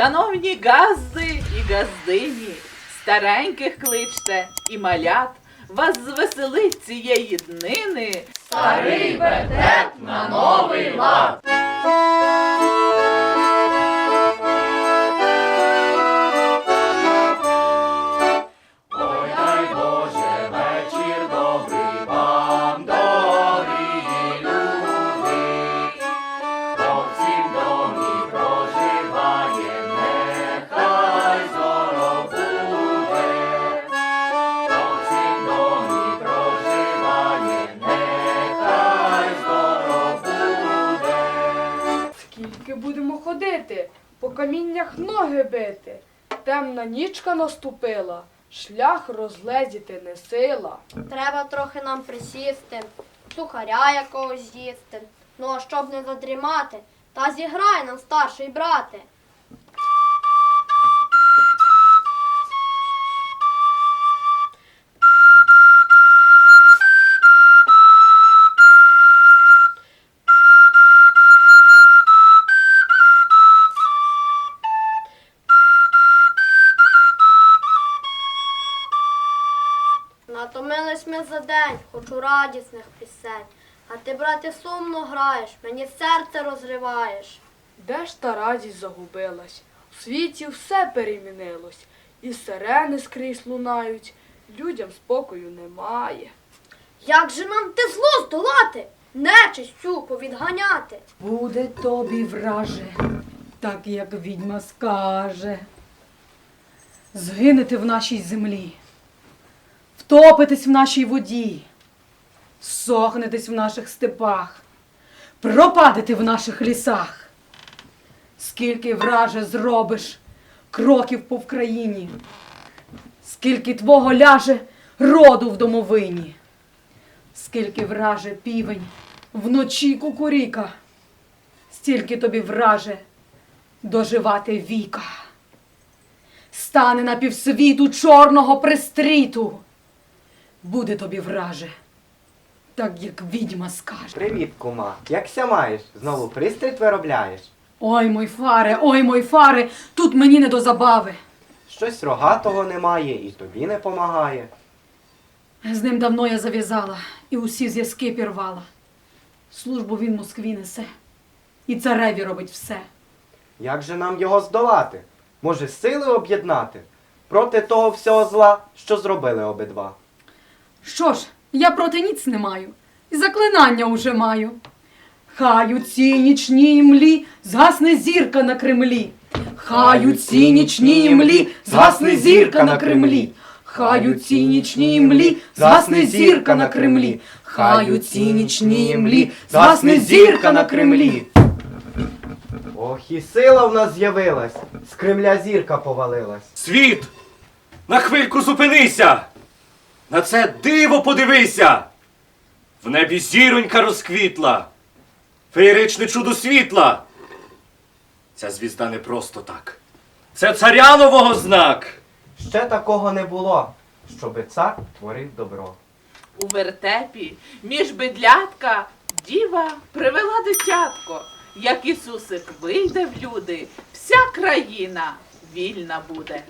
Шановні газди і газдині, стареньких кличте і малят, вас звеселить цієї днини. Старий вертеп на новий лад. Ходити, по каміннях ноги бити. Темна нічка наступила, шлях розлезіти не сила. Треба трохи нам присісти, сухаря якогось з'їсти. Ну а щоб не задрімати, та зіграй нам старший брате. Натомились ми за день, хочу радісних пісень. А ти, брате, сумно граєш, мені серце розриваєш. Де ж та радість загубилась? У світі все перемінилось, і сирени скрізь лунають, людям спокою немає. Як же нам те зло здолати? Нечисть цю повідганяти. Буде тобі враже, так як відьма скаже. Згинете в нашій землі, втопитесь в нашій воді, сохнетесь в наших степах, пропадете в наших лісах. Скільки враже зробиш кроків по Вкраїні, скільки твого ляже роду в домовині, скільки враже півень вночі кукуріка, стільки тобі враже доживати віка. Стане на півсвіту чорного пристріту. Буде тобі враже, так як відьма скаже. Привіт, кума. Якся маєш? Знову пристріт виробляєш? Ой, мой фаре, ой, мой фаре, тут мені не до забави. Щось рогатого немає і тобі не помагає. З ним давно я зав'язала і усі зв'язки пірвала. Службу він Москві несе, і цареві робить все. Як же нам його здолати? Може, сили об'єднати? Проти того всього зла, що зробили обидва. Що ж, я проти ніц не маю, і заклинання уже маю. Хай у цій нічній млі згасне зірка на Кремлі. Хай у цій нічній млі згасне зірка на Кремлі. Хай у цій нічній млі згасне зірка на Кремлі. Хай у цій нічній млі згасне зірка на Кремлі. Ох, і сила в нас з'явилась. З Кремля зірка повалилась. Світ! На хвильку зупинися! На це диво подивися! В небі зіронька розквітла, феєричне чудо світла. Ця звізда не просто так. Це царя нового знак. Ще такого не було, щоби цар творив добро. У вертепі між бедлятка діва привела дитятко. Як Ісусик вийде в люди, вся країна вільна буде.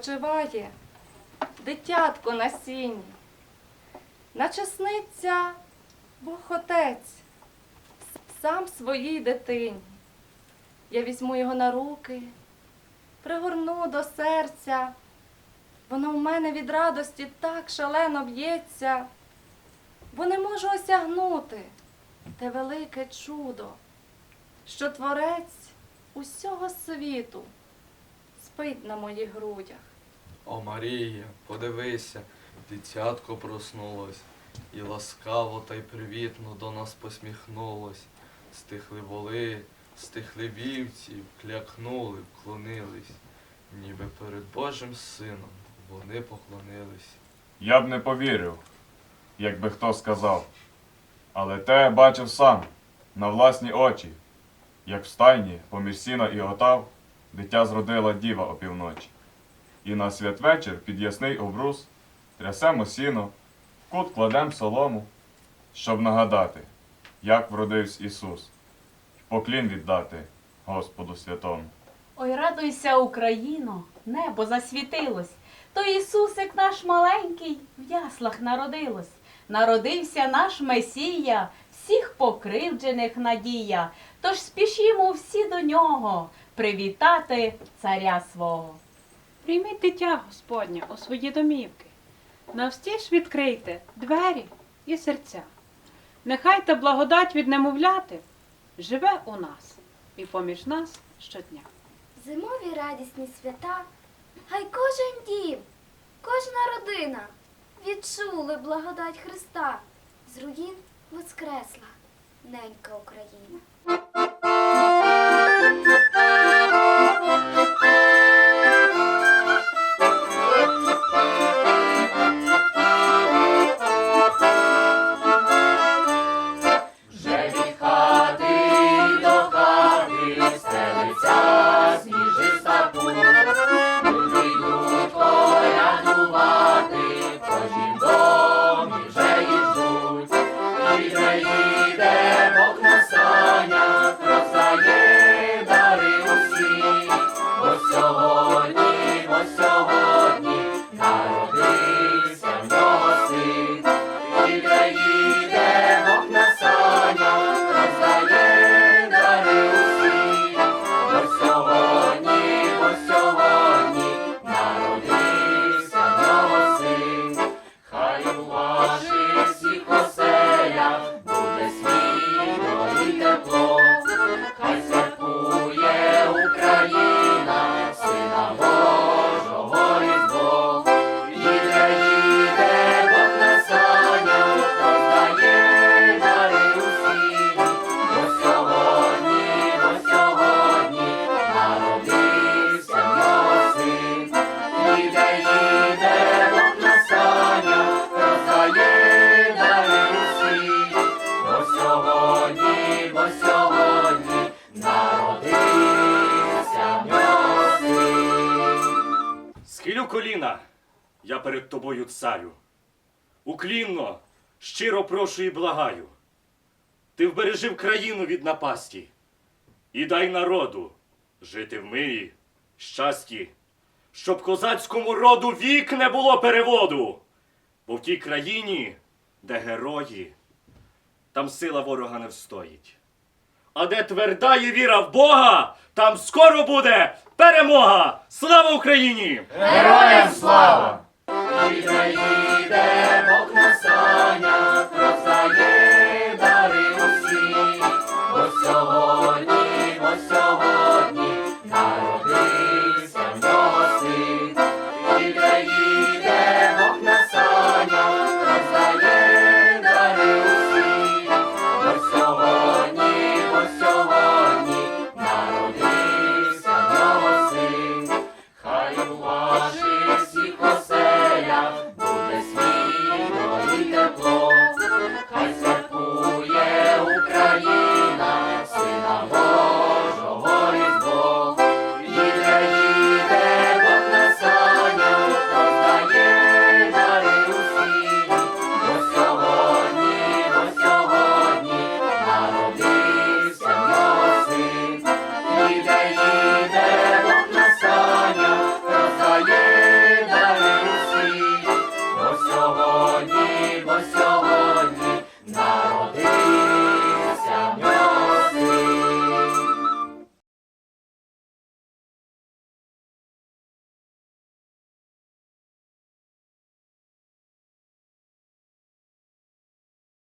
Спочиває дитятко на сіні, наче Бог Отець сам своїй дитині. Я візьму його на руки, пригорну до серця. Воно в мене від радості так шалено б'ється, бо не можу осягнути те велике чудо, що творець усього світу спить на моїх грудях. О Марія, подивися, дитятко проснулось, і ласкаво та й привітно до нас посміхнулось. Стихли воли, стихли вівці, клякнули, вклонились, ніби перед Божим сином вони поклонились. Я б не повірив, якби хто сказав. Але те бачив сам, на власні очі, як в стайні поміж сіна і отав дитя зродила діва опівночі. І на святвечір під ясний обрус трясемо сіно, в кут кладем солому, щоб нагадати, як вродився Ісус, й поклін віддати Господу святому. Ой, радуйся, Україно, небо засвітилось. То Ісусик наш маленький в яслах народилось. Народився наш Месія, всіх покривджених надія. Тож спішімо всі до нього привітати царя свого. Прийміть дитя Господня у свої домівки. Навстіж відкрийте двері і серця. Нехай та благодать від немовляти живе у нас і поміж нас щодня. Зимові радісні свята, хай кожен дім, кожна родина відчули благодать Христа. З руїн воскресла ненька Україна. Схилю коліна, я перед тобою, царю. Уклінно, щиро прошу і благаю. Ти вбережив країну від напасті і дай народу жити в мирі, щасті. щоб козацькому роду вік не було переводу. Бо в тій країні, де герої, там сила ворога не встоїть. А де тверда є віра в Бога, там скоро буде перемога! Слава Україні! Героям слава! Хай у ваших